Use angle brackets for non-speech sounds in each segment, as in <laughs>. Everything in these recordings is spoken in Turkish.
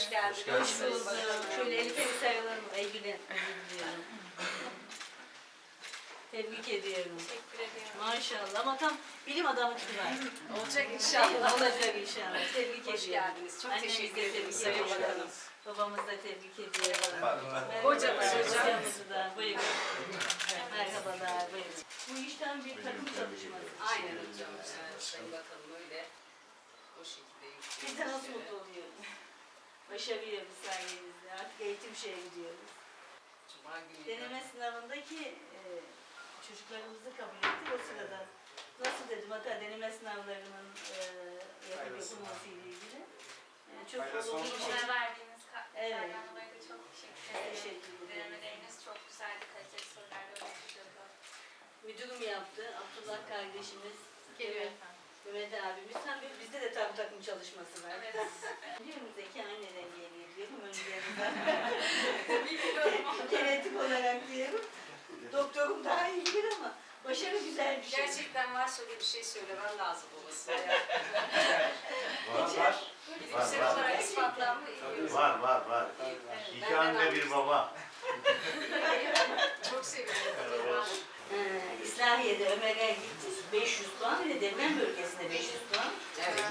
Hoş geldiniz. Hoş bulduk. Şöyle Elif'e bir sarılalım. Eygül'e. diyorum. Tebrik ediyorum. Teşekkür ediyorum. Maşallah ama tam bilim adamı gibi var. Olacak İnşallah. Olacak inşallah. Tebrik Hoş ediyorum. geldiniz. Çok Annemizi teşekkür de ederim tebrik Sayın. Bakanım. Babamızı da tebrik ediyorum. Hocamız, hocam. Buyurun. Merhabalar. Buyurun. Bu işten bir takım çalışması. Aynen hocam. Sayın Bakanım öyle. O şekilde Biz de nasıl mutlu oluyoruz. Başarıyoruz sayenizde. Artık eğitim şeye gidiyoruz. Cuma günü. Deneme sınavındaki e, çocuklarımızı kabul ettik o sırada. Nasıl dedim hatta deneme sınavlarının e, yapıp yapılması ile ilgili. E, çok olumlu bir şey. Bize verdiğiniz Evet. dolayı da çok teşekkür ederim. Teşekkür ederim. Denemeleriniz çok güzeldi, kaliteli sorularla oluşturdu. Müdürüm yaptı. Abdullah kardeşimiz. Geliyor Evet. efendim. Mehmet abimiz. Tam bir, bizde de tabi takım çalışması var. Evet. <laughs> Diyorum zeki anneden geliyor diyorum. Bilmiyorum ama. Genetik olarak diyorum. Doktorum daha iyi bilir ama başarı güzel bir şey. Gerçekten varsa öyle bir şey söylemen lazım babasına. Var var. Bilimsel var. olarak ispatlanma iyi. Var var var. İki anne bir baba. Çok seviyorum. Ee, İslahiye'de Ömer'e gittik. 500 puan. Bir de deprem bölgesinde 500 puan. Evet.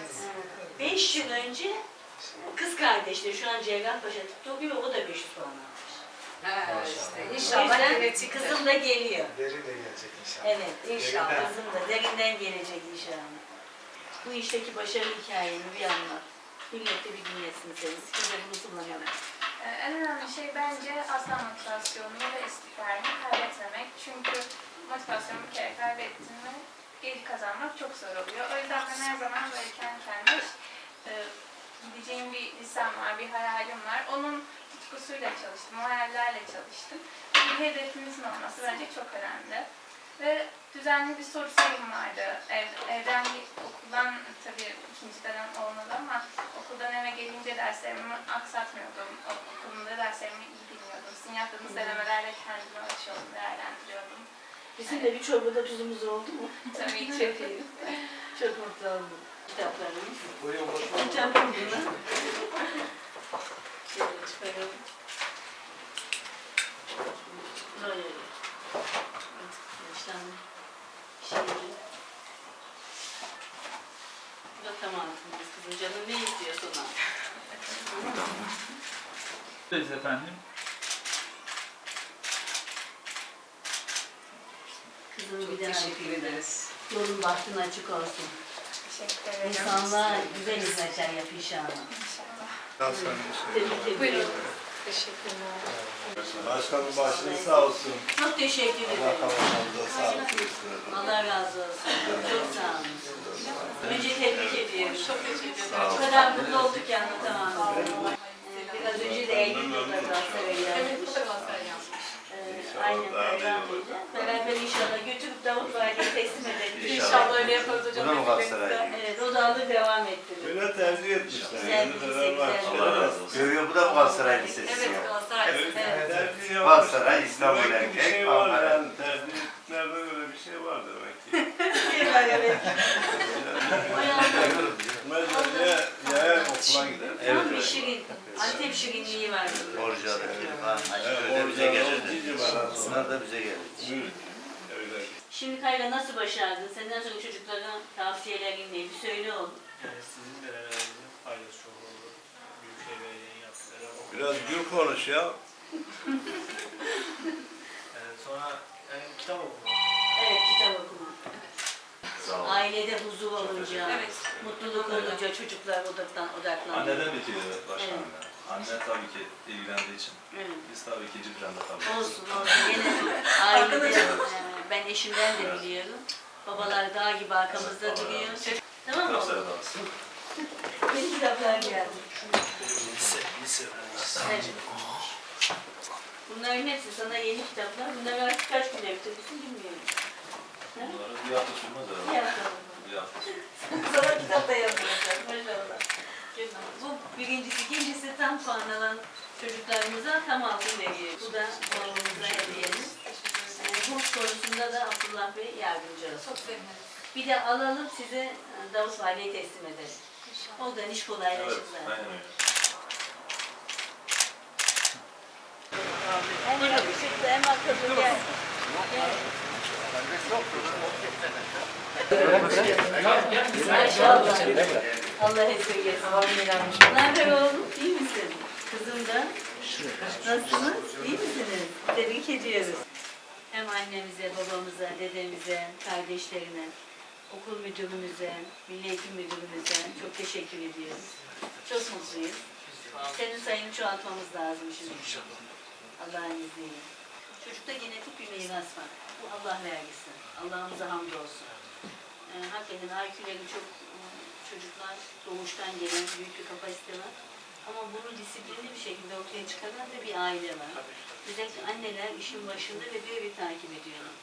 5 yıl önce kız kardeşleri şu an Cerrahpaşa tıpta okuyor. O da 500 puan almış. Ha, işte inşallah kızım da geliyor. Deri de gelecek inşallah. Evet. İnşallah. Kızım da derinden gelecek inşallah. Bu işteki başarı hikayeni bir anlat. Millet de bir dinlesin seni. Biz de bunu kullanalım. Ee, En önemli şey bence asla motivasyonunu ve istikrarını kaybetmemek. Çünkü motivasyonu bir kere kaybettin mi geri kazanmak çok zor oluyor. O yüzden ben her zaman böyle kendi kendime e, gideceğim bir lisem var, bir hayalim var. Onun tutkusuyla çalıştım, o hayallerle çalıştım. Bir hedefinizin olması bence çok önemli. Ve düzenli bir soru sayım vardı. Ev, evden okuldan tabii ikinci dönem olmadı ama okuldan eve gelince derslerimi aksatmıyordum. Okulumda derslerimi iyi dinliyordum. Sizin yaptığınız denemelerle kendimi ölçüyordum. Bizim de bir çorbada tuzumuz oldu mu? <laughs> Tabii Çok iyi. Çok mutlu oldum. Kitaplarımız. Buyurun hoş Hocam bunu. Şöyle çıkaralım. Böyle. Başlandı. Şimdi. Bu da tam altımız kızım. Canım ne istiyorsun al. Evet efendim. Kızım Çok teşekkür ederiz. Yolun bahtın açık olsun. Teşekkür ederim. İnsanlığa güzel hizmetler yap inşallah. İnşallah. Daha sonra Tebrik. Buyurun. Teşekkürler. Başkanım başınız sağ olsun. Çok teşekkür Allah ederim. kavuşmanıza sağlık versin. Allah razı olsun. Çok sağ olun. Önce tebrik ediyorum. Çok teşekkür ederim. O kadar mutlu olduk ki anlatamam. Ee, Biraz önce de Eylül burada Galatasaray'a Evet, bu da Galatasaray yazmış. Ee, Aynen Bayram Bey'le. Beraber inşallah götürüp Davut Vali'ye teslim edelim. İnşallah öyle yaparız hocam. Bu da mı Galatasaray? Evet, o da alır devam ettirir. Böyle tercih etmişler. Güzel Yani bir lise, Fenerbahçe. güzel. Allah razı olsun. Görüyor bu da mı Galatasaray Lisesi Evet ya? Galatasaray. Evet, Evet. tercih Galatasaray, yapmışlar. İstanbul Demek ki erkek, bir şey var Ankara. yani tercihlerde öyle bir şey var demek ki. Bir var evet. O yanda Mesela ya, ya okula gider. Tam bir şirin. Antep şirinliği var. Borcu alır. Evet, Açık bize orada gelirdi. Bunlar da bize gelirdi. Öyle. Şimdi Kayra nasıl başardın? Senden sonra çocuklara tavsiyelerin ne? Bir söyle oğlum. Yani sizin denemelerinizin faydası çok oldu. Büyükşehir Belediye'nin yaptıkları okul. Biraz gür konuş ya. Yani <laughs> sonra yani kitap okuma. Evet kitap okuma. Ailede huzur olunca, Evet. mutluluk olunca çocuklar odaklan, odaklanıyor. Anneden bitiyor başkanım. Anne tabii ki ilgilendiği için. Evet. Biz tabii ikinci planda kalıyoruz. Olsun olsun. Yine <laughs> ailede ben eşimden de biliyorum. Babalar dağ gibi arkamızda Evet, duruyor. Tamam mı. <laughs> Yeni kitaplar geldi. Lise, lise öğrencisi. Evet. Bunların hepsi sana yeni kitaplar. Bunları artık kaç günde bitirirsin bilmiyorum. Bunları bir hafta sürmez herhalde. Bir hafta. Bir hafta Sonra kitap da yazılacak. Maşallah. Bu birincisi, ikincisi tam puan alan çocuklarımıza tam altın hediye. Bu da puanımıza hediyemiz. Burs konusunda da Abdullah Bey yardımcı olsun. Çok sevinirim. Bir de alalım size Davut Vali'ye teslim edelim. İnşallah. Oradan iş kolaylaşır Evet, zaten. aynen öyle. En yakışıklı, en akıllı geldi. Evet. Maşallah. Allah esirgesin. Ne haber oğlum? İyi misin? Kızım da. Nasılsınız? İyi misiniz? Tebrik ediyoruz. Hem annemize, babamıza, dedemize, kardeşlerine, okul müdürümüze, milli eğitim müdürümüze çok teşekkür ediyoruz. Çok mutluyuz. Senin sayını çoğaltmamız lazım şimdi. Allah'ın izniyle. Çocukta genetik bir miras var. Bu Allah vergisi. Allah'ımıza hamdolsun. Ee, hakikaten IQ'leri çok e, çocuklar doğuştan gelen büyük bir kapasite var. Ama bunu disiplinli bir şekilde ortaya çıkaran da bir aile var. Özellikle anneler işin başında ve birebir takip ediyorlar.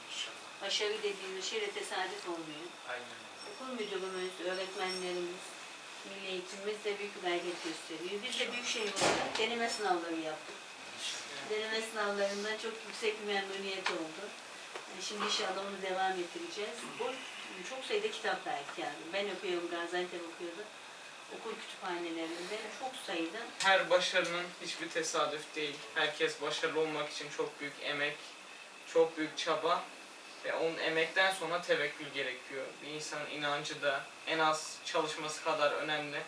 Başarı dediğimiz şey de tesadüf olmuyor. Aynen. Okul müdürümüz, öğretmenlerimiz, milli eğitimimiz de büyük bir gayret gösteriyor. Biz de büyük şehir olarak deneme sınavları yaptık. Deneme sınavlarından çok yüksek bir memnuniyet oldu. Şimdi inşallah onu devam ettireceğiz. Bu çok sayıda kitap verdik yani. Ben okuyorum, Gaziantep okuyordu. Okul kütüphanelerinde çok sayıda Her başarının hiçbir tesadüf değil. Herkes başarılı olmak için çok büyük emek, çok büyük çaba ve onun emekten sonra tevekkül gerekiyor. Bir insanın inancı da en az çalışması kadar önemli.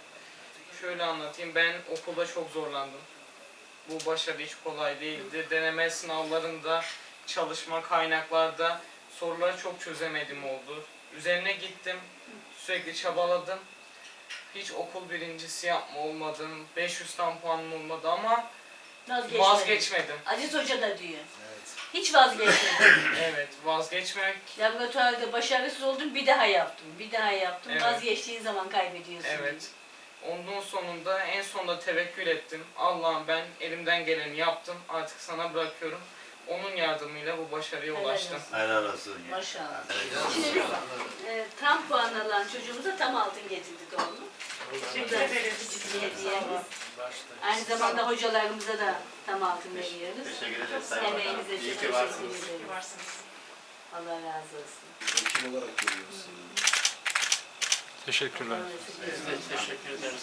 Şöyle anlatayım, ben okulda çok zorlandım. Bu başarı hiç kolay değildi. Deneme sınavlarında, çalışma kaynaklarda soruları çok çözemedim oldu. Üzerine gittim, sürekli çabaladım. Hiç okul birincisi yapma olmadım. 500 tam puanım olmadı ama vazgeçmedim. vazgeçmedim. Aziz Hoca da diyor. Evet. Hiç vazgeçmedim. <laughs> Evet, vazgeçmek. Laboratuvarda başarısız oldum, bir daha yaptım. Bir daha yaptım. Evet. Vazgeçtiğin zaman kaybediyorsun. Evet. Ondan sonunda en sonunda tevekkül ettim. Allah'ım ben elimden geleni yaptım. Artık sana bırakıyorum. Onun yardımıyla bu başarıya Helal ulaştım. olsun. Helal olsun. ya. Maşallah. Şimdi biz e, tam puan alan çocuğumuza tam altın getirdik oğlum. Küçük bir hediyemiz. Aynı zamanda hocalarımıza da tam altın veriyoruz. Teşekkür ederiz. Sayın Emeğinize Bakanım. İyi çok ki varsınız. Allah razı olsun. Ekim olarak görüyoruz. Allah razı olsun. Teşekkürler. Razı olsun. Teşekkür ederiz